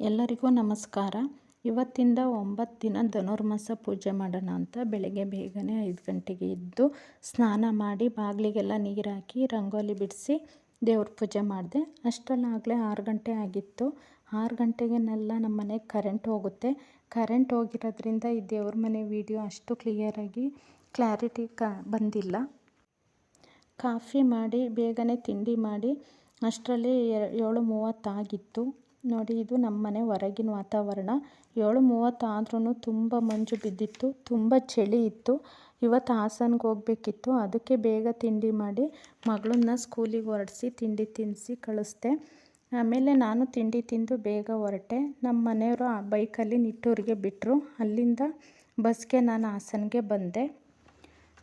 ಎಲ್ಲರಿಗೂ ನಮಸ್ಕಾರ. ಇವತ್ತಿಂದ ಒಂಬತ್ತು ದಿನ ಧನುರ್ಮಾಸ ಪೂಜೆ ಮಾಡೋಣ ಅಂತ ಬೆಳಗ್ಗೆ ಬೇಗನೆ ಐದು ಗಂಟೆಗೆ ಎದ್ದು ಸ್ನಾನ ಮಾಡಿ ಬಾಗಿಲಿಗೆಲ್ಲ ನೀರು ಹಾಕಿ ರಂಗೋಲಿ ಬಿಡಿಸಿ ದೇವ್ರ ಪೂಜೆ ಮಾಡಿದೆ. ಅಷ್ಟರಲ್ಲಾಗಲೇ ಆರು ಗಂಟೆ ಆಗಿತ್ತು. ಆರು ಗಂಟೆಗೆನೆಲ್ಲ ನಮ್ಮ ಮನೆಗೆ ಕರೆಂಟ್ ಹೋಗುತ್ತೆ. ಕರೆಂಟ್ ಹೋಗಿರೋದ್ರಿಂದ ಈ ದೇವ್ರ ಮನೆ ವಿಡಿಯೋ ಅಷ್ಟು ಕ್ಲಿಯರಾಗಿ ಕ್ಲಾರಿಟಿ ಕ ಬಂದಿಲ್ಲ. ಕಾಫಿ ಮಾಡಿ, ಬೇಗನೆ ತಿಂಡಿ ಮಾಡಿ, ಅಷ್ಟರಲ್ಲಿ ಏಳು ಮೂವತ್ತಾಗಿತ್ತು. ನೋಡಿ, ಇದು ನಮ್ಮ ಮನೆ ಹೊರಗಿನ ವಾತಾವರಣ. ಏಳು ಮೂವತ್ತಾದ್ರೂ ತುಂಬ ಮಂಜು ಬಿದ್ದಿತ್ತು, ತುಂಬ ಚಳಿ ಇತ್ತು. ಇವತ್ತು ಹಾಸನ್ಗೆ ಹೋಗ್ಬೇಕಿತ್ತು. ಅದಕ್ಕೆ ಬೇಗ ತಿಂಡಿ ಮಾಡಿ ಮಗಳನ್ನ ಸ್ಕೂಲಿಗೆ ಹೊರಡಿಸಿ ತಿಂಡಿ ತಿನ್ನಿಸಿ ಕಳಿಸ್ದೆ. ಆಮೇಲೆ ನಾನು ತಿಂಡಿ ತಿಂದು ಬೇಗ ಹೊರಟೆ. ನಮ್ಮ ಮನೆಯವರು ಆ ಬೈಕಲ್ಲಿ ನಿಟ್ಟೂರಿಗೆ ಬಿಟ್ಟರು ಅಲ್ಲಿಂದ ಬಸ್ಗೆ ನಾನು ಹಾಸನ್ಗೆ ಬಂದೆ.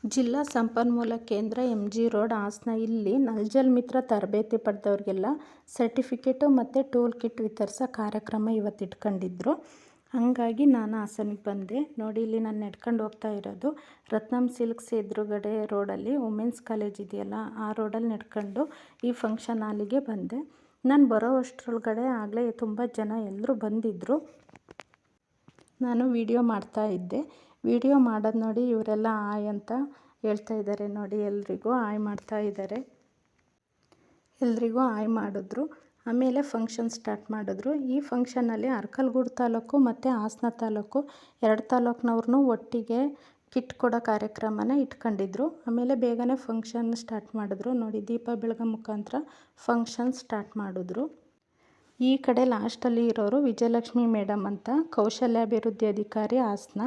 ಜಿಲ್ಲಾ ಸಂಪನ್ಮೂಲ ಕೇಂದ್ರ ಎಂ ಜಿ ರೋಡ್ ಹಾಸನ. ಇಲ್ಲಿ ನಲ್ಜಲ್ ಮಿತ್ರ ತರಬೇತಿ ಪಡೆದವ್ರಿಗೆಲ್ಲ ಸರ್ಟಿಫಿಕೇಟು ಮತ್ತು ಟೂಲ್ ಕಿಟ್ ವಿತರಿಸೋ ಕಾರ್ಯಕ್ರಮ ಇವತ್ತು ಇಟ್ಕೊಂಡಿದ್ರು ಹಾಗಾಗಿ ನಾನು ಹಾಸನಿಗೆ ಬಂದೆ. ನೋಡಿ, ಇಲ್ಲಿ ನಾನು ನಡ್ಕೊಂಡು ಹೋಗ್ತಾ ಇರೋದು ರತ್ನಂ ಸಿಲ್ಕ್ಸ್ ಎದುರುಗಡೆ ರೋಡಲ್ಲಿ. ವುಮೆನ್ಸ್ ಕಾಲೇಜ್ ಇದೆಯಲ್ಲ, ಆ ರೋಡಲ್ಲಿ ನಡ್ಕೊಂಡು ಈ ಫಂಕ್ಷನ್ ಹಾಲಿಗೆ ಬಂದೆ. ನಾನು ಬರೋ ಅಷ್ಟರೊಳಗಡೆ ಆಗಲೇ ತುಂಬ ಜನ ಎಲ್ಲರೂ ಬಂದಿದ್ದರು ನಾನು ವಿಡಿಯೋ ಮಾಡ್ತಾ ಇದ್ದೆ. ವಿಡಿಯೋ ಮಾಡೋದು ನೋಡಿ ಇವರೆಲ್ಲ ಆಯ್ ಅಂತ ಹೇಳ್ತಾ ಇದ್ದಾರೆ ನೋಡಿ ಎಲ್ರಿಗೂ ಆಯ್ ಮಾಡ್ತಾ ಇದ್ದಾರೆ ಎಲ್ರಿಗೂ ಆಯ್ ಮಾಡಿದ್ರು. ಆಮೇಲೆ ಫಂಕ್ಷನ್ ಸ್ಟಾರ್ಟ್ ಮಾಡಿದ್ರು. ಈ ಫಂಕ್ಷನಲ್ಲಿ ಅರ್ಕಲ್ಗೂಡು ತಾಲೂಕು ಮತ್ತು ಹಾಸನ ತಾಲೂಕು ಎರಡು ತಾಲೂಕಿನವ್ರನ್ನು ಒಟ್ಟಿಗೆ ಕಿಟ್ ಕೊಡೋ ಕಾರ್ಯಕ್ರಮನ ಇಟ್ಕೊಂಡಿದ್ರು. ಆಮೇಲೆ ಬೇಗನೆ ಫಂಕ್ಷನ್ ಸ್ಟಾರ್ಟ್ ಮಾಡಿದ್ರು. ನೋಡಿ ದೀಪ ಬೆಳಗೋ ಮುಖಾಂತರ ಫಂಕ್ಷನ್ ಸ್ಟಾರ್ಟ್ ಮಾಡಿದ್ರು. ಈ ಕಡೆ ಲಾಸ್ಟಲ್ಲಿ ಇರೋರು ವಿಜಯಲಕ್ಷ್ಮಿ ಮೇಡಮ್ ಅಂತ. ಕೌಶಲ್ಯಾಭಿವೃದ್ಧಿ ಅಧಿಕಾರಿ ಹಾಸನ.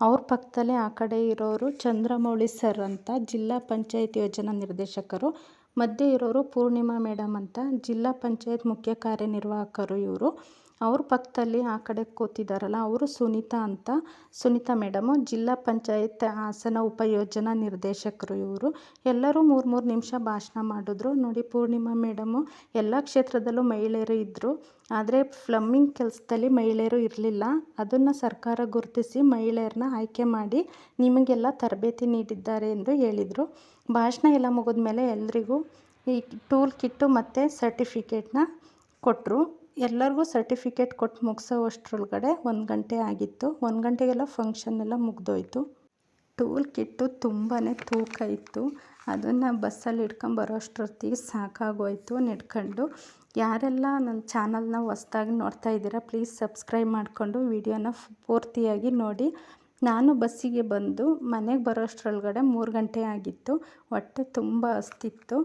ಅವ್ರ ಪಕ್ಕದಲ್ಲೇ ಆ ಕಡೆ ಇರೋರು ಚಂದ್ರಮೌಳಿ ಸರ್ ಅಂತ, ಜಿಲ್ಲಾ ಪಂಚಾಯತ್ ಯೋಜನಾ ನಿರ್ದೇಶಕರು. ಮಧ್ಯೆ ಇರೋರು ಪೂರ್ಣಿಮಾ ಮೇಡಮ್ ಅಂತ, ಜಿಲ್ಲಾ ಪಂಚಾಯತ್ ಮುಖ್ಯ ಕಾರ್ಯನಿರ್ವಾಹಕರು ಇವರು. ಅವ್ರ ಪಕ್ಕದಲ್ಲಿ ಆ ಕಡೆ ಕೂತಿದ್ದಾರಲ್ಲ ಅವರು ಸುನೀತಾ ಅಂತ. ಸುನೀತಾ ಮೇಡಮು, ಜಿಲ್ಲಾ ಪಂಚಾಯತ್ ಹಾಸನ ಉಪಯೋಜನಾ ನಿರ್ದೇಶಕರು ಇವರು. ಎಲ್ಲರೂ ಮೂರು ಮೂರು ನಿಮಿಷ ಭಾಷಣ ಮಾಡಿದ್ರು. ನೋಡಿ ಪೂರ್ಣಿಮಾ ಮೇಡಮು, ಎಲ್ಲ ಕ್ಷೇತ್ರದಲ್ಲೂ ಮಹಿಳೆಯರು ಇದ್ದರು ಆದರೆ ಫ್ಲಮ್ಮಿಂಗ್ ಕೆಲಸದಲ್ಲಿ ಮಹಿಳೆಯರು ಇರಲಿಲ್ಲ. ಅದನ್ನು ಸರ್ಕಾರ ಗುರುತಿಸಿ ಮಹಿಳೆಯರನ್ನ ಆಯ್ಕೆ ಮಾಡಿ ನಿಮಗೆಲ್ಲ ತರಬೇತಿ ನೀಡಿದ್ದಾರೆ ಎಂದು ಹೇಳಿದರು. ಭಾಷಣ ಎಲ್ಲ ಮುಗಿದ ಮೇಲೆ ಎಲ್ರಿಗೂ ಈ ಟೂಲ್ ಕಿಟ್ಟು ಮತ್ತು ಸರ್ಟಿಫಿಕೇಟ್ನ ಕೊಟ್ಟರು ಎಲ್ಲರಿಗೂ ಸರ್ಟಿಫಿಕೇಟ್ ಕೊಟ್ಟು ಮುಗಿಸೋ ಅಷ್ಟರೊಳಗಡೆ ಒಂದು ಗಂಟೆ ಆಗಿತ್ತು. ಒಂದು ಗಂಟೆಗೆಲ್ಲ ಫಂಕ್ಷನ್ ಎಲ್ಲ ಮುಗಿದೋಯ್ತು. ಟೂಲ್ ಕಿಟ್ಟು ತುಂಬಾ ತೂಕ ಇತ್ತು. ಅದನ್ನು ಬಸ್ಸಲ್ಲಿ ಹಿಡ್ಕೊಂಡು ಬರೋ ಅಷ್ಟೊತ್ತಿಗೆ ಸಾಕಾಗೋಯ್ತು ನೆಡ್ಕೊಂಡು. ಯಾರೆಲ್ಲ ನನ್ನ ಚಾನಲ್ನ ಹೊಸ್ದಾಗಿ ನೋಡ್ತಾ ಇದ್ದೀರಾ ಪ್ಲೀಸ್ ಸಬ್ಸ್ಕ್ರೈಬ್ ಮಾಡಿಕೊಂಡು ವೀಡಿಯೋನ ಪೂರ್ತಿಯಾಗಿ ನೋಡಿ. ನಾನು ಬಸ್ಸಿಗೆ ಬಂದು ಮನೆಗೆ ಬರೋ ಅಷ್ಟರೊಳಗಡೆ ಮೂರು ಗಂಟೆ ಆಗಿತ್ತು. ಹೊಟ್ಟೆ ತುಂಬ ಹಸ್ತಿತ್ತು.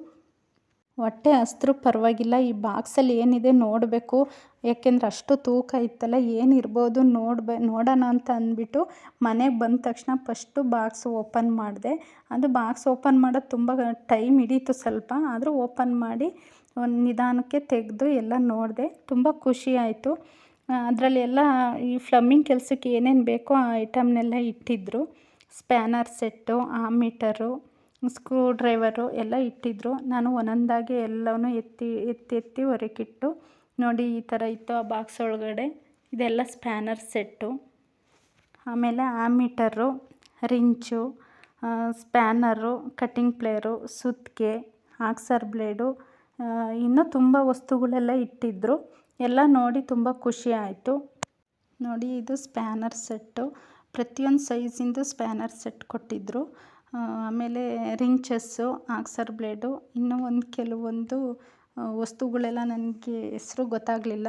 ಹೊಟ್ಟೆ ಹಸ್ರು ಪರವಾಗಿಲ್ಲ, ಈ ಬಾಕ್ಸಲ್ಲಿ ಏನಿದೆ ನೋಡಬೇಕು. ಯಾಕೆಂದ್ರೆ ಅಷ್ಟು ತೂಕ ಇತ್ತಲ್ಲ, ಏನಿರ್ಬೋದು ನೋಡ್ಬೆ, ನೋಡೋಣ ಅಂತ ಅಂದ್ಬಿಟ್ಟು ಮನೆಗೆ ಬಂದ ತಕ್ಷಣ ಫಸ್ಟು ಬಾಕ್ಸ್ ಓಪನ್ ಮಾಡಿದೆ. ಅದು ಬಾಕ್ಸ್ ಓಪನ್ ಮಾಡೋದು ತುಂಬ ಟೈಮ್ ಹಿಡೀತು ಸ್ವಲ್ಪ, ಆದರೂ ಓಪನ್ ಮಾಡಿ ಒಂದು ನಿಧಾನಕ್ಕೆ ತೆಗೆದು ಎಲ್ಲ ನೋಡಿದೆ. ತುಂಬ ಖುಷಿ ಆಯಿತು. ಅದರಲ್ಲಿ ಎಲ್ಲ ಈ ಫ್ಲಮ್ಮಿಂಗ್ ಕೆಲಸಕ್ಕೆ ಏನೇನು ಬೇಕೋ ಆ ಐಟಮ್ನೆಲ್ಲ ಇಟ್ಟಿದ್ದರು ಸ್ಪ್ಯಾನರ್ ಸೆಟ್ಟು, ಆ ಮೀಟರು. ಸ್ಕ್ರೂ ಡ್ರೈವರು ಎಲ್ಲ ಇಟ್ಟಿದ್ದರು ನಾನು ಒಂದೊಂದಾಗಿ ಎಲ್ಲವೂ ಎತ್ತಿ ಎತ್ತಿ ಎತ್ತಿ ಹೊರಕ್ಕಿಟ್ಟು ನೋಡಿ ಈ ಥರ ಇತ್ತು ಆ ಬಾಕ್ಸ್ ಒಳಗಡೆ. ಇದೆಲ್ಲ ಸ್ಪ್ಯಾನರ್ ಸೆಟ್ಟು ಆಮೇಲೆ ammeter wrench spanner cutting plier ಸುತ್ತಿಗೆ ಆಕ್ಸರ್ ಬ್ಲೇಡು ಇನ್ನೂ ತುಂಬ ವಸ್ತುಗಳೆಲ್ಲ ಇಟ್ಟಿದ್ದರು ಎಲ್ಲ ನೋಡಿ ತುಂಬ ಖುಷಿ ಆಯಿತು. ನೋಡಿ ಇದು ಸ್ಪ್ಯಾನರ್ ಸೆಟ್ಟು ಪ್ರತಿಯೊಂದು ಸೈಜಿಂದು ಸ್ಪ್ಯಾನರ್ ಸೆಟ್ ಕೊಟ್ಟಿದ್ದರು ಆಮೇಲೆ ರಿಂಚಸ್ಸು ಆಕ್ಸರ್ ಬ್ಲೇಡು, ಇನ್ನೂ ಒಂದು ಕೆಲವೊಂದು ವಸ್ತುಗಳೆಲ್ಲ ನನಗೆ ಹೆಸ್ರು ಗೊತ್ತಾಗಲಿಲ್ಲ.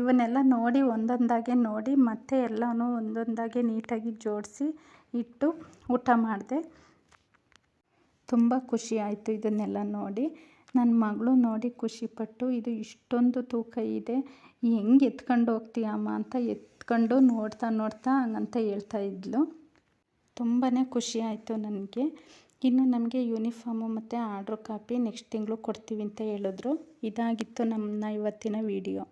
ಇವನ್ನೆಲ್ಲ ನೋಡಿ ಒಂದೊಂದಾಗೆ ನೋಡಿ ಮತ್ತೆ ಎಲ್ಲನೂ ಒಂದೊಂದಾಗೆ ನೀಟಾಗಿ ಜೋಡಿಸಿ ಇಟ್ಟು ಊಟ ಮಾಡಿದೆ. ತುಂಬ ಖುಷಿ ಆಯಿತು ಇದನ್ನೆಲ್ಲ ನೋಡಿ. ನನ್ನ ಮಗಳು ನೋಡಿ ಖುಷಿಪಟ್ಟು, ಇದು ಇಷ್ಟೊಂದು ತೂಕ ಇದೆ, ಹೆಂಗೆ ಎತ್ಕೊಂಡು ಹೋಗ್ತೀಯಮ್ಮ ಅಂತ ಎತ್ಕೊಂಡು ನೋಡ್ತಾ ನೋಡ್ತಾ ಹಂಗಂತ ಹೇಳ್ತಾ ಇದ್ಲು. ತುಂಬಾ ಖುಷಿ ಆಯಿತು ನನಗೆ. ಇನ್ನು ನಮಗೆ ಯೂನಿಫಾರ್ಮು ಮತ್ತು ಆರ್ಡ್ರ್ ಕಾಪಿ ನೆಕ್ಸ್ಟ್ ತಿಂಗಳು ಕೊಡ್ತೀವಿ ಅಂತ ಹೇಳಿದ್ರು. ಇದಾಗಿತ್ತು ನಮ್ಮ ಇವತ್ತಿನ ವೀಡಿಯೋ